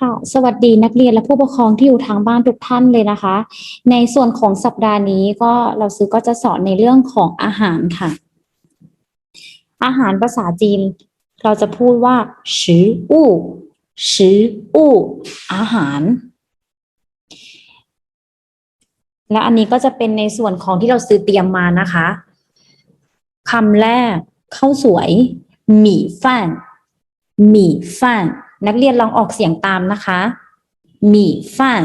ค่ะสวัสดีนักเรียนและผู้ปกครองที่อยู่ทางบ้านทุกท่านเลยนะคะ ในส่วนของสัปดาห์นี้ก็เราซื้อก็จะสอนในเรื่องของอาหารค่ะ อาหารภาษาจีน เราจะพูดว่าชิอู่ชิอู่อาหาร และอันนี้ก็จะเป็นในส่วนของที่เราซื้อเตรียมมานะคะคำแรกข้าวสวย หมี่ฟ่านหมี่ฟ่าน นักเรียนลองออกเสียงตามนะคะหมี่ฟ่าน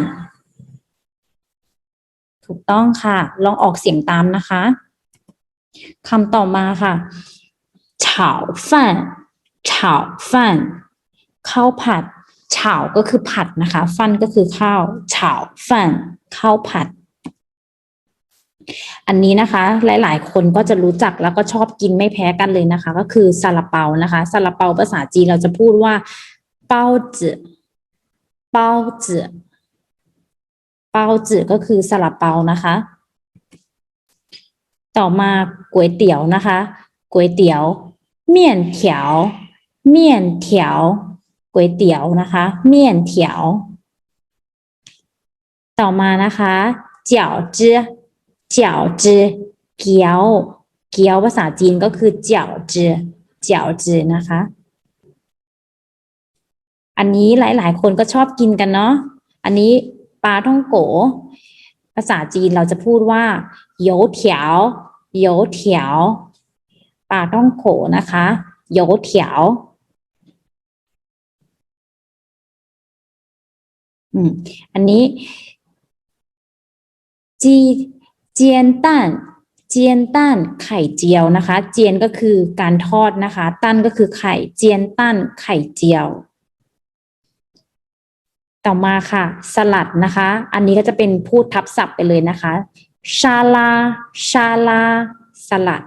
ถูกต้องค่ะ ลองออกเสียงตามนะคะคำต่อมาค่ะ炒饭炒饭ข้าวผัด炒ก็คือผัดนะคะ ฟันก็คือข้าว炒饭ข้าวผัด อันนี้นะคะ หลาย ๆ คนก็จะรู้จักแล้วก็ชอบกินไม่แพ้กันเลยนะคะ ก็คือซาลาเปานะคะซาลาเปาภาษาจีนเราจะพูดว่า เปาจือเปาจือเปาจือก็คือซาลาเปานะคะ ต่อมาก๋วยเตี๋ยวนะคะก๋วยเตี๋ยว เมี่ยนเถียว เมี่ยนเถียวก๋วยเตี๋ยวนะคะ เมี่ยนเถียว ต่อมานะคะเจียวจื้อเจียวจื้อเกี๊ยว เกี๊ยวภาษาจีนก็คือเจียวจื้อเจียวจื้อนะคะ อันนี้หลาย ๆ คนก็ชอบกินกันเนาะอันนี้ปลาท่องโก ภาษาจีนเราจะพูดว่าโยเถียวโยเถียวปลาท่องโขนะคะโยเถียวอืมอันนี้จีเจียนตั้นเจียนตั้นไข่เจียวนะคะ เจียนก็คือการทอดนะคะ ตั้นก็คือไข่เจียนตั้นไข่เจียว ต่อมาค่ะ สลัดนะคะ อันนี้ก็จะเป็นพูดทับศัพท์ไปเลยนะคะชาลาชาลา สลัด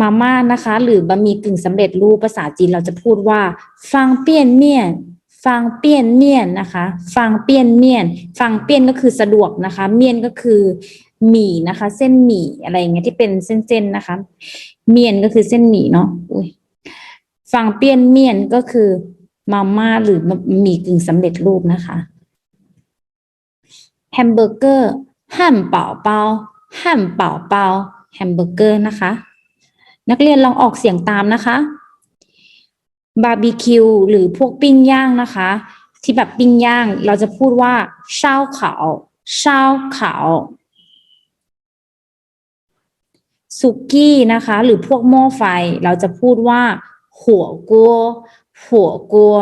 มาม่านะคะ หรือบะหมี่กึ่งสำเร็จรูปภาษาจีนเราจะพูดว่า ฟังเปี้ยนเมี่ยนฟังเปี้ยนเมี่ยนนะคะ ฟังเปี้ยนเมี่ยน ฟังเปี้ยนก็คือสะดวกนะคะ เมี่ยนก็คือหมี่นะคะ เส้นหมี่อะไรอย่างเงี้ยที่เป็นเส้นๆนะคะ เมี่ยนก็คือเส้นหมี่เนาะอุ้ยฟังเปี้ยนเมี่ยนก็คือ มาม่าหรือมีกึ่งสำเร็จรูปนะคะแฮมเบอร์เกอร์หั่นเป่าเปาหั่นเป่าเปาแฮมเบอร์เกอร์นะคะ นักเรียนลองออกเสียงตามนะคะบาร์บีคิวหรือพวกปิ้งย่างนะคะ ที่แบบปิ้งย่างเราจะพูดว่าเช่าเขาเช่าเขาสุกี้นะคะ หรือพวกหม้อไฟเราจะพูดว่าหัวกัว หัวกัว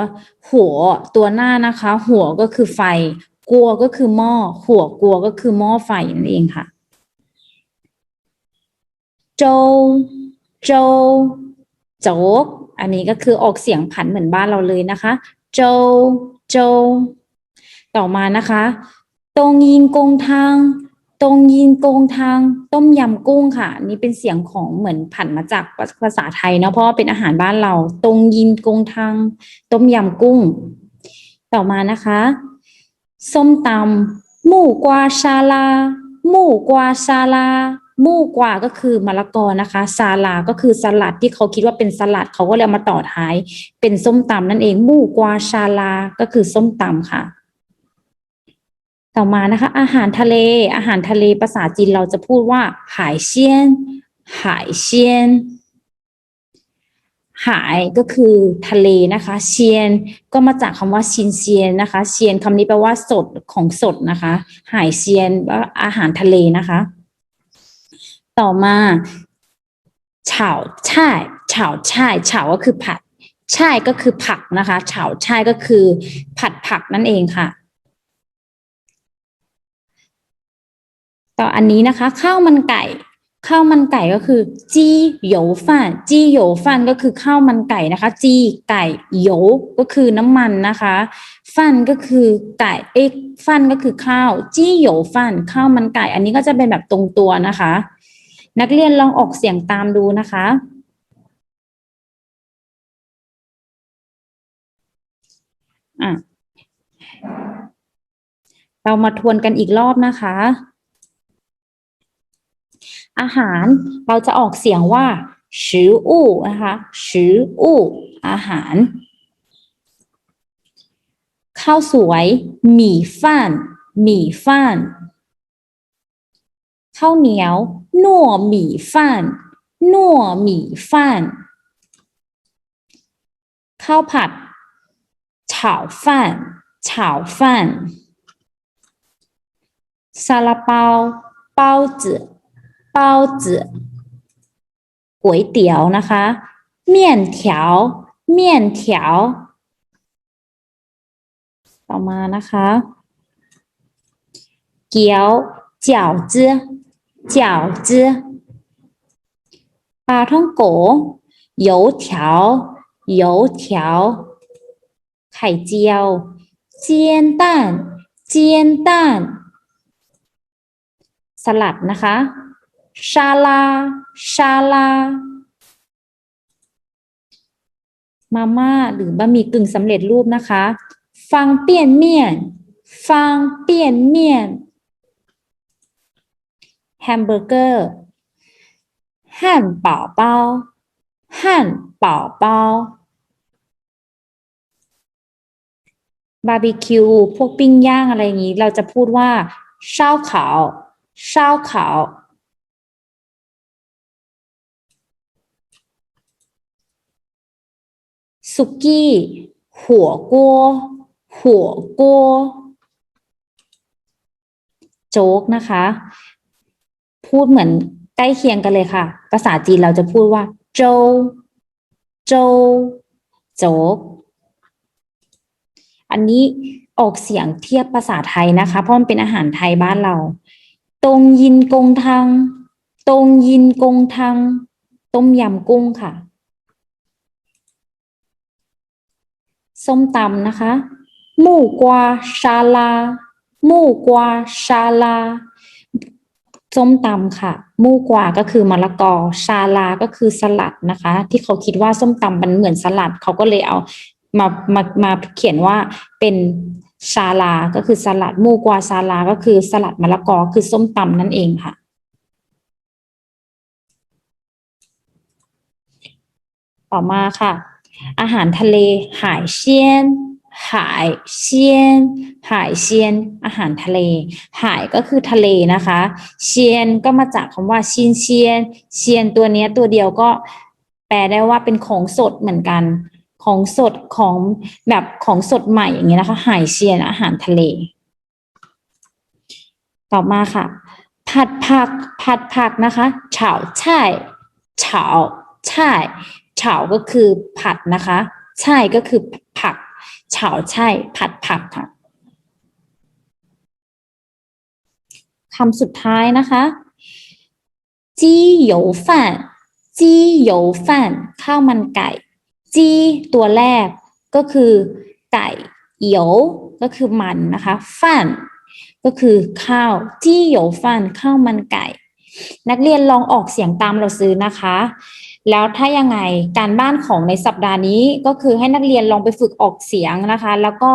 หัวตัวหน้านะคะ หัวก็คือไฟ กัวก็คือหม้อ หัวกัวก็คือหม้อไฟนั่นเองค่ะโจโจโจกอันนี้ก็คือออกเสียงผันเหมือนบ้านเราเลยนะคะ โจโจ ต่อมานะคะตงยินกงทาง ตงยินกงทางต้มยำกุ้งค่ะนี่เป็นเสียงของเหมือนผันมาจากภาษาไทยเนาะเพราะเป็นอาหารบ้านเราตงยินกงทางต้มยำกุ้ง ต่อมานะคะ ส้มตำหมูกวาชาลาหมูกวาชาลาหมูกวาก็คือมะละกอนะคะซาลาก็คือสลัดที่เขาคิดว่าเป็นสลัดเขาก็เลยมาต่อท้าย เป็นส้มตำนั่นเองหมูกวาชาลาก็คือส้มตำค่ะ ต่อมานะคะ อาหารทะเล อาหารทะเลภาษาจีนเราจะพูดว่าหายเชียนหายเชียนหายก็คือทะเลนะคะ เชียนก็มาจากคำว่าชินเซียนนะคะ เชียนคำนี้แปลว่าสดของสดนะคะ หายเชียนว่าอาหารทะเลนะคะ ต่อมาเฉาช่ายเฉาช่ายเฉาก็คือผัดช่ายก็คือผักนะคะเฉาช่ายก็คือผัดผักนั่นเองค่ะ ต่ออันนี้นะคะข้าวมันไก่ข้าวมันไก่ก็คือจีโยฟ่านจีโยฟ่านก็คือข้าวมันไก่นะคะ จีไก่โยก็คือน้ำมันนะคะฟ่านก็คือไก่เอ๊ะฟ่านก็คือข้าวจีโยฟ่านข้าวมันไก่ อันนี้ก็จะเป็นแบบตรงตัวนะคะ นักเรียนลองออกเสียงตามดูนะคะอะเรามาทวนกันอีกรอบนะคะ อาหารเราจะออกเสียงว่าชิวอู่นะคะชิวอู่อาหาร ข้าวสวยหมี่ฟ่านหมี่ฟ่านข้าวเหนียวนัวหมี่ฟ่านนัวหมี่ฟ่านข้าวผัดเฉาฟ่านเฉาฟ่าซาลาเปา 包子ก๋วยเตี๋ยวนะคะ面条面条ต่อมานะคะ เกี๊ยว饺子饺子ปลาท่องโก油条油条ไข่เจียว煎蛋煎蛋สลัดนะคะ ชาลา ชาลา มาม่าหรือบะหมี่กึ่งสำเร็จรูปนะคะฟังเปี่ยนเมียนฟังเปี่ยนเมียนแฮมเบอร์เกอร์ฮั่นเป่าเป้าฮั่นเป่าเป้าบาร์บีคิวพวกปิ้งย่างอะไรอย่างนี้ เราจะพูดว่าเช่าขาวเช่าขาว สุกี้หัวกัวหัวกัวโจ๊กนะคะ พูดเหมือนใกล้เคียงกันเลยค่ะ ภาษาจีนเราจะพูดว่า โจโจโจ๊กอันนี้ออกเสียงเทียบภาษาไทยนะคะ เพราะมันเป็นอาหารไทยบ้านเรา ตรงยินกงทัง ตรงยินกงทัง ต้มยำกุ้งค่ะ ส้มตำนะคะหมู่กวาชาลาหมู่กวาชาลาส้มตำค่ะมู่กวาก็คือมะละกอ ชาลาก็คือสลัดนะคะ ที่เขาคิดว่าส้มตำมันเหมือนสลัด เขาก็เลยเอามามามาเขียนว่าเป็นชาลา ก็คือสลัดมู่กวาชาลา ก็คือสลัดมะละกอคือส้มตำนั่นเองค่ะต่อมาค่ะ อาหารทะเลหายเชียนหายเชียนหายเชียน อาหารทะเล หายก็คือทะเลนะคะ เชียนก็มาจากคำว่าชินเชียน เชียนตัวนี้ตัวเดียวก็แปลได้ว่าเป็นของสดเหมือนกัน ของสดของแบบของสดใหม่อย่างเงี้ยนะคะ หายเชียนอาหารทะเล ต่อมาค่ะ ผัดผักผัดผักนะคะเฉาใช่เฉาใช่เฉาก็คือผัดนะคะ ใช่ก็คือผักเฉาใช่ผัดผักค่ะคำสุดท้ายนะคะจี้หยูฟ่านจี้หยูฟ่านข้าวมันไก่ จี้ตัวแรกก็คือไก่เหยวก็คือมันนะคะฟ่านก็คือข้าวจี้หยูฟ่านข้าวมันไก่ นักเรียนลองออกเสียงตามเราซื้อนะคะ แล้วถ้ายังไงการบ้านของในสัปดาห์นี้ก็คือให้นักเรียนลองไปฝึกออกเสียงนะคะ แล้วก็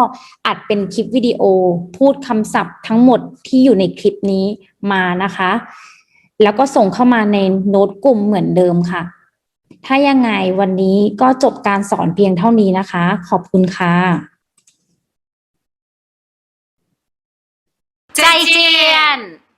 อัดเป็นคลิปวิดีโอ พูดคำศัพท์ทั้งหมดที่อยู่ในคลิปนี้มานะคะ แล้วก็ส่งเข้ามาในโน้ตกลุ่มเหมือนเดิมค่ะ ถ้ายังไงวันนี้ก็จบการสอนเพียงเท่านี้นะคะ ขอบคุณค่ะ再见。